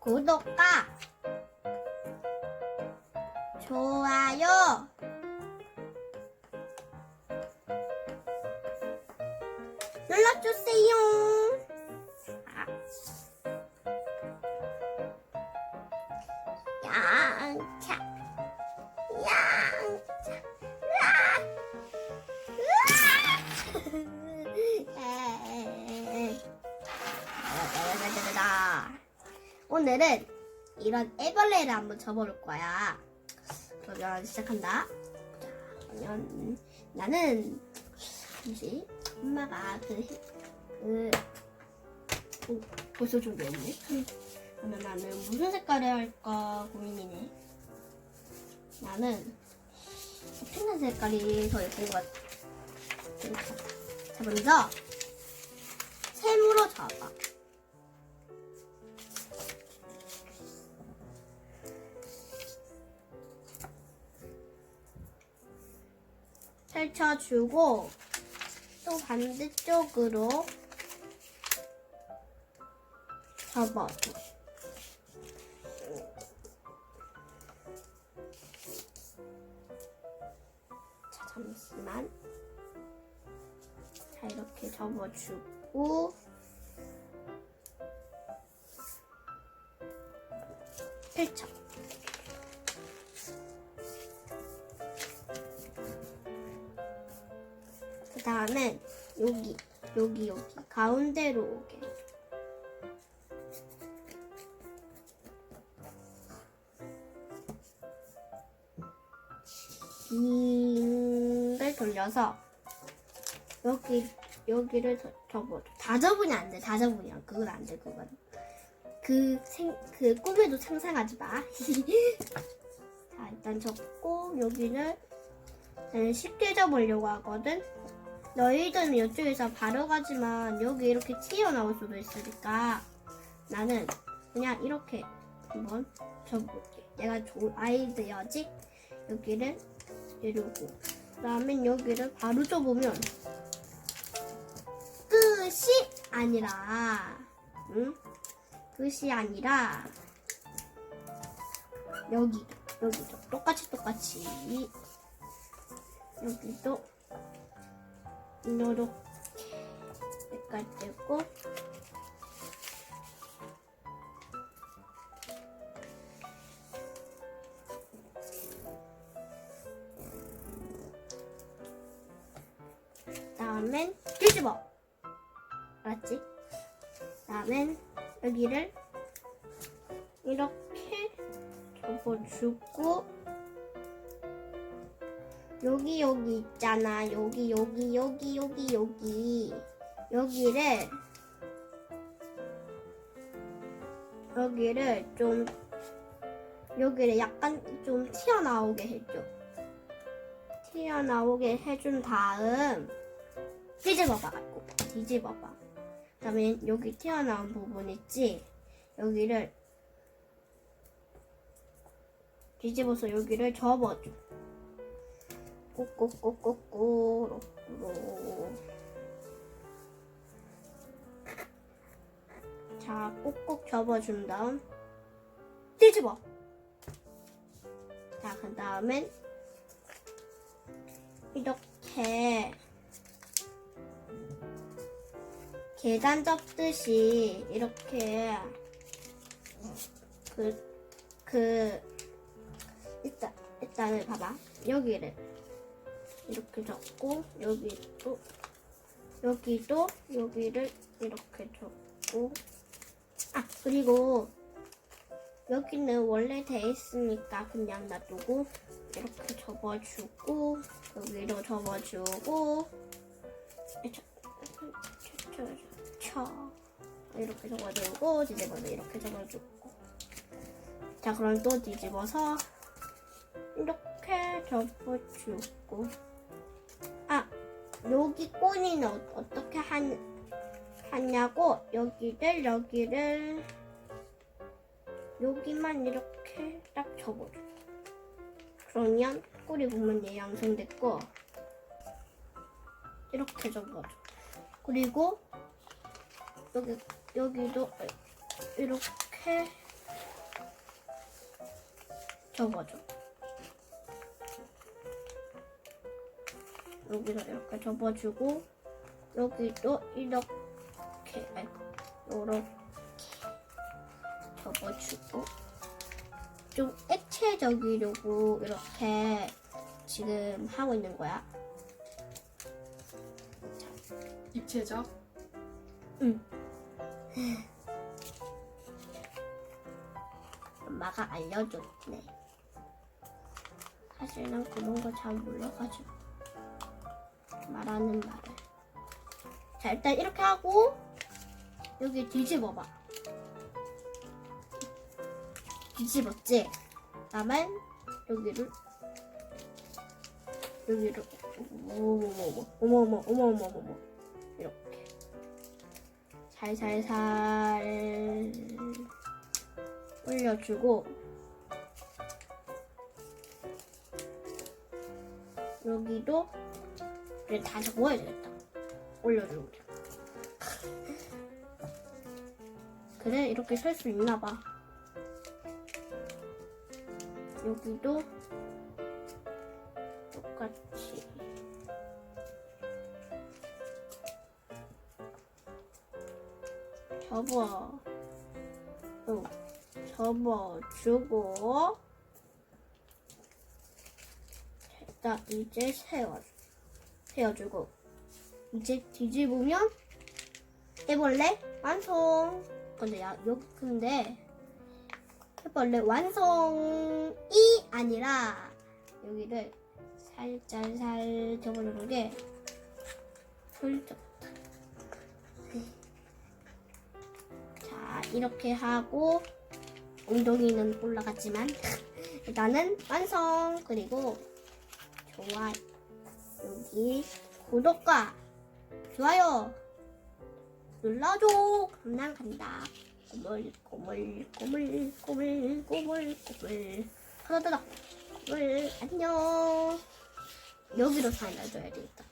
구독과 좋아요 눌러주세요. 오늘은 이런 애벌레를 한번 접어볼 거야. 그러면 시작한다. 자, 그러면 나는 뭐지? 엄마가 그, 그, 오, 벌써 준비했네. 그러면 나는 무슨 색깔을 할까 고민이네. 나는 핑크 색깔이 더 예쁜 것 같아. 자, 먼저 샘으로 잡아. 펼쳐주고 또 반대쪽으로 접어줘. 자, 잠시만. 자, 이렇게 접어주고 그 다음에 여기, 여기, 여기 가운데로 오게. 빙을 돌려서 여기 여기를 더- 접어줘. 다 접으면 안 돼. 다 접으면 그건 안 돼. 그건 그생그 꿈에도 상상하지 마. 자 일단 접고 여기를 나는 쉽게 접으려고 하거든. 너희들은 이쪽에서 바로 가지만 여기 이렇게 튀어나올 수도 있으니까 나는 그냥 이렇게 한번 접을게. 내가 좋은 아이디어지? 여기를 이러고 그다음에 여기를 바로 접으면 끝이 아니라 응? 끝이 아니라 여기 여기도 똑같이 똑같이 여기도 색깔 떼고 다음엔 뒤집어 알았지? 다음엔 여기를 이렇게 접어주고 여기 여기 있잖아. 여기 여기 여기 여기 여기. 여기를 여기를 좀 여기를 약간 좀 튀어나오게 해줘. 튀어나오게 해준 다음 뒤집어봐 갖고. 뒤집어봐. 그다음에 여기 튀어나온 부분 있지? 여기를 뒤집어서 여기를 접어줘 꼭꼭꼭꼭꼭 자 꼭꼭 접어준 다음 뒤집어. 자 그 다음엔 이렇게 계단 접듯이 이렇게 그, 그, 일단, 일단은 봐봐. 여기를 이렇게 접고, 여기도, 여기도, 여기를 이렇게 접고, 아, 그리고 여기는 원래 돼 있으니까 그냥 놔두고, 이렇게 접어주고, 여기로 접어주고, 쳐. 이렇게 접어주고, 뒤집어서 이렇게 접어주고. 자, 그럼 또 뒤집어서, 이렇게 접어주고. 아, 여기 꼬리는 어, 어떻게 한, 하냐고, 여기를, 여기를, 여기만 이렇게 딱 접어줘. 그러면 꼬리 부분 얘 양성됐고, 이렇게 접어줘. 그리고 여기 여기도 이렇게 접어줘. 여기서 이렇게 접어주고 여기도 이렇게 아이고 요렇게 접어주고 좀 액체적이려고 이렇게 지금 하고 있는 거야. 입체적. 응. 엄마가 알려줬네. 사실 난 그런 거 잘 몰라가지고 말하는 말을. 자 일단 이렇게 하고 여기 뒤집어봐. 뒤집었지? 다음엔 여기를 여기를 어머머머 어머머머 어머머머 이렇게 살살살 올려주고 여기도 그래 다 접어야 되겠다. 올려주고 그래 이렇게 설수 있나봐. 여기도 똑같이. 접어. 응. 접어주고 자 이제 세워 세워주고 이제 뒤집으면 해볼래? 완성! 근데 야 여기 근데 해볼래? 완성이 아니라 여기를 살짝 살 접어주는 게 솔직히 자 이렇게 하고 엉덩이는 올라갔지만 일단은 완성! 그리고 좋아요 여기 구독과 좋아요 눌러줘. 그럼 난 간다. 꼬물 꼬물 꼬물 꼬물 꼬물 꼬물. 터져다 꼬물 안녕. 여기로 살려줘야 되겠다